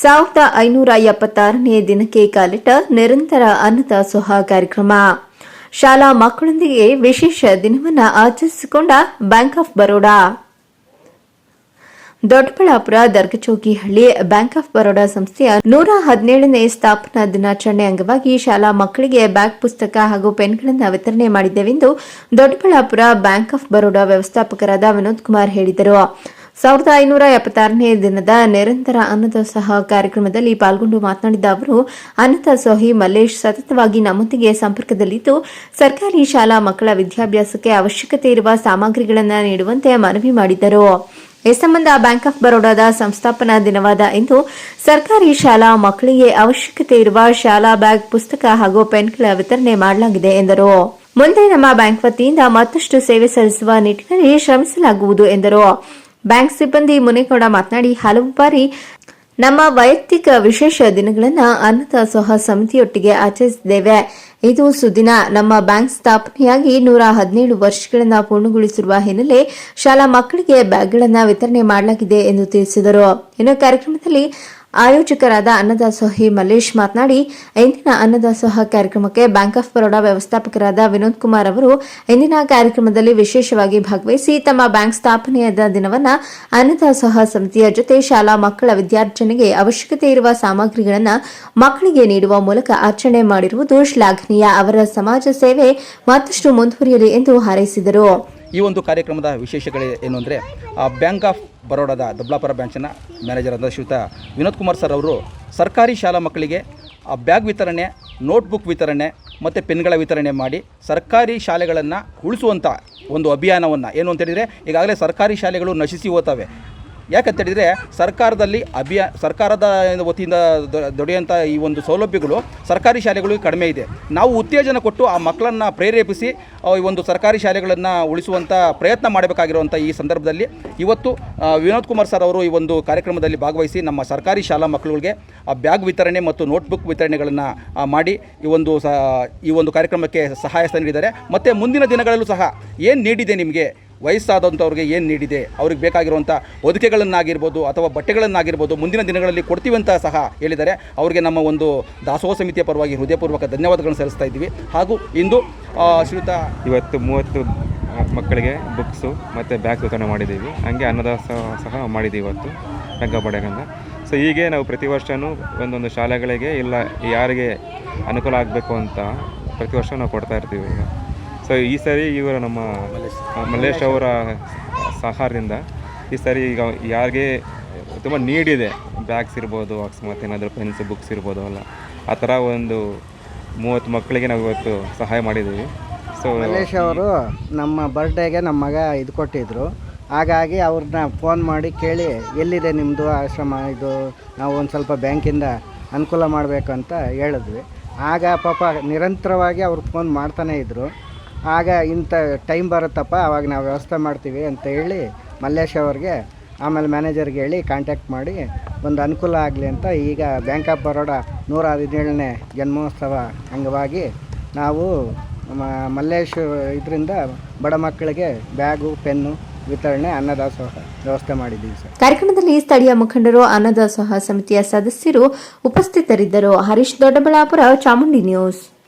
ಸಾವಿರದ ಐನೂರ ಎಪ್ಪತ್ತಾರನೇ ದಿನಕ್ಕೆ ಕಾಲಿಟ್ಟ ನಿರಂತರ ಅನ್ನದಾಸೋಹ ಕಾರ್ಯಕ್ರಮ. ಶಾಲಾ ಮಕ್ಕಳೊಂದಿಗೆ ವಿಶೇಷ ದಿನವನ್ನು ಆಚರಿಸಿಕೊಂಡ bank of Baroda. Doddaballapura Dargachowkihalli bank of Baroda ಸಂಸ್ಥೆಯ ನೂರ ಹದಿನೇಳನೇ ಸ್ಥಾಪನಾ ದಿನಾಚರಣೆ ಅಂಗವಾಗಿ ಶಾಲಾ ಮಕ್ಕಳಿಗೆ ಬ್ಯಾಗ್ ಪುಸ್ತಕ ಹಾಗೂ ಪೆನ್ಗಳನ್ನು ವಿತರಣೆ ಮಾಡಿದ್ದೇವೆಂದು ದೊಡ್ಡಬಳ್ಳಾಪುರ ಬ್ಯಾಂಕ್ ಆಫ್ ಬರೋಡಾ ವ್ಯವಸ್ಥಾಪಕರಾದ ವಿನೋದ್ ಕುಮಾರ್ ಹೇಳಿದರು. ಸಾವಿರದ ಐನೂರ ಎಪ್ಪತ್ತಾರನೇ ದಿನದ ನಿರಂತರ ಅನ್ನದಾಸೋಹ ಕಾರ್ಯಕ್ರಮದಲ್ಲಿ ಪಾಲ್ಗೊಂಡು ಮಾತನಾಡಿದ ಅವರು ಅನ್ನದಾಸೋಹಿ ಮಲ್ಲೇಶ್ ಸತತವಾಗಿ ನಮ್ಮೊಂದಿಗೆ ಸಂಪರ್ಕದಲ್ಲಿದ್ದು, ಸರ್ಕಾರಿ ಶಾಲಾ ಮಕ್ಕಳ ವಿದ್ಯಾಭ್ಯಾಸಕ್ಕೆ ಅವಶ್ಯಕತೆ ಇರುವ ಸಾಮಗ್ರಿಗಳನ್ನು ನೀಡುವಂತೆ ಮನವಿ ಮಾಡಿದರು. ಈ ಸಂಬಂಧ ಬ್ಯಾಂಕ್ ಆಫ್ ಬರೋಡಾದ ಸಂಸ್ಥಾಪನಾ ದಿನವಾದ ಇಂದು ಸರ್ಕಾರಿ ಶಾಲಾ ಮಕ್ಕಳಿಗೆ ಅವಶ್ಯಕತೆ ಇರುವ ಶಾಲಾ ಬ್ಯಾಗ್, ಪುಸ್ತಕ ಹಾಗೂ ಪೆನ್ಗಳ ವಿತರಣೆ ಮಾಡಲಾಗಿದೆ ಎಂದರು. ಮುಂದೆ ನಮ್ಮ ಬ್ಯಾಂಕ್ ವತಿಯಿಂದ ಮತ್ತಷ್ಟು ಸೇವೆ ಸಲ್ಲಿಸುವ ನಿಟ್ಟಿನಲ್ಲಿ ಶ್ರಮಿಸಲಾಗುವುದು ಎಂದರು. ಬ್ಯಾಂಕ್ ಸಿಬ್ಬಂದಿ ಮುನೇಗೌಡ ಮಾತನಾಡಿ, ಹಲವು ಬಾರಿ ನಮ್ಮ ವೈಯಕ್ತಿಕ ವಿಶೇಷ ದಿನಗಳನ್ನು ಅನ್ನದಾಸೋಹ ಸಮಿತಿಯೊಟ್ಟಿಗೆ ಆಚರಿಸಿದ್ದೇವೆ. ಇದು ಸುದಿನ. ನಮ್ಮ ಬ್ಯಾಂಕ್ ಸ್ಥಾಪನೆಯಾಗಿ ನೂರ ಹದಿನೇಳು ವರ್ಷಗಳನ್ನು ಪೂರ್ಣಗೊಳಿಸಿರುವ ಹಿನ್ನೆಲೆ ಶಾಲಾ ಮಕ್ಕಳಿಗೆ ಬ್ಯಾಗ್ಗಳನ್ನು ವಿತರಣೆ ಮಾಡಲಾಗಿದೆ ಎಂದು ತಿಳಿಸಿದರು. ಇನ್ನು ಕಾರ್ಯಕ್ರಮದಲ್ಲಿ ಆಯೋಜಕರಾದ ಅನ್ನದಾಸೋಹಿ ಮಲ್ಲೇಶ್ ಮಾತನಾಡಿ, ಇಂದಿನ ಅನ್ನದಾಸೋಹ ಕಾರ್ಯಕ್ರಮಕ್ಕೆ ಬ್ಯಾಂಕ್ ಆಫ್ ಬರೋಡಾ ವ್ಯವಸ್ಥಾಪಕರಾದ ವಿನೋದ್ ಕುಮಾರ್ ಅವರು ಇಂದಿನ ಕಾರ್ಯಕ್ರಮದಲ್ಲಿ ವಿಶೇಷವಾಗಿ ಭಾಗವಹಿಸಿ, ತಮ್ಮ ಬ್ಯಾಂಕ್ ಸ್ಥಾಪನೆಯಾದ ದಿನವನ್ನ ಅನ್ನದಾಸೋಹ ಸಮಿತಿಯ ಜೊತೆ ಶಾಲಾ ಮಕ್ಕಳ ವಿದ್ಯಾರ್ಜನೆಗೆ ಅವಶ್ಯಕತೆ ಇರುವ ಸಾಮಗ್ರಿಗಳನ್ನು ಮಕ್ಕಳಿಗೆ ನೀಡುವ ಮೂಲಕ ಆಚರಣೆ ಮಾಡಿರುವುದು ಶ್ಲಾಘನೀಯ. ಅವರ ಸಮಾಜ ಸೇವೆ ಮತ್ತಷ್ಟು ಮುಂದುವರಿಯಲಿ ಎಂದು ಹಾರೈಸಿದರು. ಈ ಒಂದು ಕಾರ್ಯಕ್ರಮದ ವಿಶೇಷಗಳು ಏನು ಅಂದರೆ ಬ್ಯಾಂಕ್ ಆಫ್ ಬರೋಡಾದ ದೊಬ್ಲಾಪುರ ಬ್ರಾಂಚಿನ ಮ್ಯಾನೇಜರ್ ಆದ ಶ್ರೀಯುತ ವಿನೋದ್ ಕುಮಾರ್ ಸರ್ ಅವರು ಸರ್ಕಾರಿ ಶಾಲಾ ಮಕ್ಕಳಿಗೆ ಆ ಬ್ಯಾಗ್ ವಿತರಣೆ ನೋಟ್ಬುಕ್ ವಿತರಣೆ ಮತ್ತು ಪೆನ್ಗಳ ವಿತರಣೆ ಮಾಡಿ ಸರ್ಕಾರಿ ಶಾಲೆಗಳನ್ನು ಉಳಿಸುವಂಥ ಒಂದು ಅಭಿಯಾನವನ್ನು ಏನು ಅಂತ ಹೇಳಿದರೆ, ಈಗಾಗಲೇ ಸರ್ಕಾರಿ ಶಾಲೆಗಳು ನಶಿಸಿ ಹೋಗ್ತವೆ. ಯಾಕಂತ ಹೇಳಿದರೆ ಸರ್ಕಾರದಲ್ಲಿ ಅಭಿಯಾ ಸರ್ಕಾರದ ವತಿಯಿಂದ ದೊ- ದೊರೆಯುವಂಥ ಈ ಒಂದು ಸೌಲಭ್ಯಗಳು ಸರ್ಕಾರಿ ಶಾಲೆಗಳಿಗೆ ಕಡಿಮೆ ಇದೆ. ನಾವು ಉತ್ತೇಜನ ಕೊಟ್ಟು ಆ ಮಕ್ಕಳನ್ನು ಪ್ರೇರೇಪಿಸಿ ಈ ಒಂದು ಸರ್ಕಾರಿ ಶಾಲೆಗಳನ್ನು ಉಳಿಸುವಂಥ ಪ್ರಯತ್ನ ಮಾಡಬೇಕಾಗಿರುವಂಥ ಈ ಸಂದರ್ಭದಲ್ಲಿ ಇವತ್ತು ವಿನೋದ್ ಕುಮಾರ್ ಸರ್ ಅವರು ಈ ಒಂದು ಕಾರ್ಯಕ್ರಮದಲ್ಲಿ ಭಾಗವಹಿಸಿ ನಮ್ಮ ಸರ್ಕಾರಿ ಶಾಲಾ ಮಕ್ಕಳಿಗೆ ಆ ಬ್ಯಾಗ್ ವಿತರಣೆ ಮತ್ತು ನೋಟ್ಬುಕ್ ವಿತರಣೆಗಳನ್ನು ಮಾಡಿ ಈ ಒಂದು ಈ ಒಂದು ಕಾರ್ಯಕ್ರಮಕ್ಕೆ ಸಹಾಯ ನೀಡಿದ್ದಾರೆ. ಮತ್ತು ಮುಂದಿನ ದಿನಗಳಲ್ಲೂ ಸಹ ಏನು ನೀಡಿದೆ ನಿಮಗೆ? ವಯಸ್ಸಾದಂಥವ್ರಿಗೆ ಏನು ನೀಡಿದೆ, ಅವ್ರಿಗೆ ಬೇಕಾಗಿರುವಂಥ ಹೊದಿಕೆಗಳನ್ನಾಗಿರ್ಬೋದು ಅಥವಾ ಬಟ್ಟೆಗಳನ್ನಾಗಿರ್ಬೋದು ಮುಂದಿನ ದಿನಗಳಲ್ಲಿ ಕೊಡ್ತೀವಿ ಅಂತ ಸಹ ಹೇಳಿದರೆ ಅವರಿಗೆ ನಮ್ಮ ಒಂದು ದಾಸೋಹ ಸಮಿತಿಯ ಪರವಾಗಿ ಹೃದಯಪೂರ್ವಕ ಧನ್ಯವಾದಗಳನ್ನು ಸಲ್ಲಿಸ್ತಾ ಇದ್ದೀವಿ. ಹಾಗೂ ಇಂದು ಶ್ರೀಯುತ ಇವತ್ತು ಮೂವತ್ತು ಮಕ್ಕಳಿಗೆ ಬುಕ್ಸು ಮತ್ತು ಬ್ಯಾಗ್ ವಿತರಣೆ ಮಾಡಿದ್ದೀವಿ. ಹಾಗೆ ಅನ್ನದಾಸ ಸಹ ಮಾಡಿದ್ದೀವಿ ಇವತ್ತು. ರಂಗಪಡೆಗಂದ ಸೊ ಹೀಗೆ ನಾವು ಪ್ರತಿ ವರ್ಷವೂ ಒಂದೊಂದು ಶಾಲೆಗಳಿಗೆ ಇಲ್ಲ ಯಾರಿಗೆ ಅನುಕೂಲ ಆಗಬೇಕು ಅಂತ ಪ್ರತಿ ವರ್ಷ ನಾವು ಕೊಡ್ತಾ ಇರ್ತೀವಿ ಈಗ. ಸೊ ಈ ಸರಿ ಇವರು ನಮ್ಮ ಮಲ್ಲೇಶ್ ಅವರ ಸಹಾರದಿಂದ ಈ ಸರಿ ಈಗ ಯಾರಿಗೆ ತುಂಬ ನೀಡಿದೆ ಬ್ಯಾಗ್ಸ್ ಇರ್ಬೋದು ಅಕಸ್ಮಾತ್ ಏನಾದರೂ ಪೆನ್ಸ್ ಬುಕ್ಸ್ ಇರ್ಬೋದು ಅಲ್ಲ ಆ ಥರ ಒಂದು ಮೂವತ್ತು ಮಕ್ಕಳಿಗೆ ನಾವು ಇವತ್ತು ಸಹಾಯ ಮಾಡಿದ್ದೀವಿ. ಸೊ ಮಲ್ಲೇಶ್ ಅವರು ನಮ್ಮ ಬರ್ಡೇಗೆ ನಮ್ಮ ಮಗ ಇದು ಕೊಟ್ಟಿದ್ದರು ಹಾಗಾಗಿ ಅವ್ರನ್ನ ಫೋನ್ ಮಾಡಿ ಕೇಳಿ, ಎಲ್ಲಿದೆ ನಿಮ್ಮದು ಆಶ್ರಮ? ಇದು ನಾವು ಒಂದು ಸ್ವಲ್ಪ ಬ್ಯಾಂಕಿಂದ ಅನುಕೂಲ ಮಾಡಬೇಕು ಅಂತ ಹೇಳಿದ್ವಿ. ಆಗ ಪಾಪ ನಿರಂತರವಾಗಿ ಅವ್ರು ಫೋನ್ ಮಾಡ್ತಾನೇ ಇದ್ದರು ಆಗ ಇಂಥ ಟೈಮ್ ಬರುತ್ತಪ್ಪ ಆವಾಗ ನಾವು ವ್ಯವಸ್ಥೆ ಮಾಡ್ತೀವಿ ಅಂತ ಹೇಳಿ ಮಲ್ಲೇಶ್ ಅವ್ರಿಗೆ, ಆಮೇಲೆ ಮ್ಯಾನೇಜರ್ಗೆ ಹೇಳಿ ಕಾಂಟ್ಯಾಕ್ಟ್ ಮಾಡಿ, ಒಂದು ಅನುಕೂಲ ಆಗಲಿ ಅಂತ ಈಗ ಬ್ಯಾಂಕ್ ಆಫ್ ಬರೋಡ ನೂರ ಹದಿನೇಳನೇ ಜನ್ಮೋತ್ಸವ ಅಂಗವಾಗಿ ನಾವು ಮಲ್ಲೇಶ್ ಇದರಿಂದ ಬಡ ಮಕ್ಕಳಿಗೆ ಬ್ಯಾಗು, ಪೆನ್ನು ವಿತರಣೆ, ಅನ್ನದಾಸೋಹ ವ್ಯವಸ್ಥೆ ಮಾಡಿದ್ದೀವಿ ಸರ್. ಕಾರ್ಯಕ್ರಮದಲ್ಲಿ ಸ್ಥಳೀಯ ಮುಖಂಡರು, ಅನ್ನದಾಸೋಹ ಸಮಿತಿಯ ಸದಸ್ಯರು ಉಪಸ್ಥಿತರಿದ್ದರು. ಹರೀಶ್ ದೊಡ್ಡಬಳ್ಳಾಪುರ, ಚಾಮುಂಡಿ ನ್ಯೂಸ್.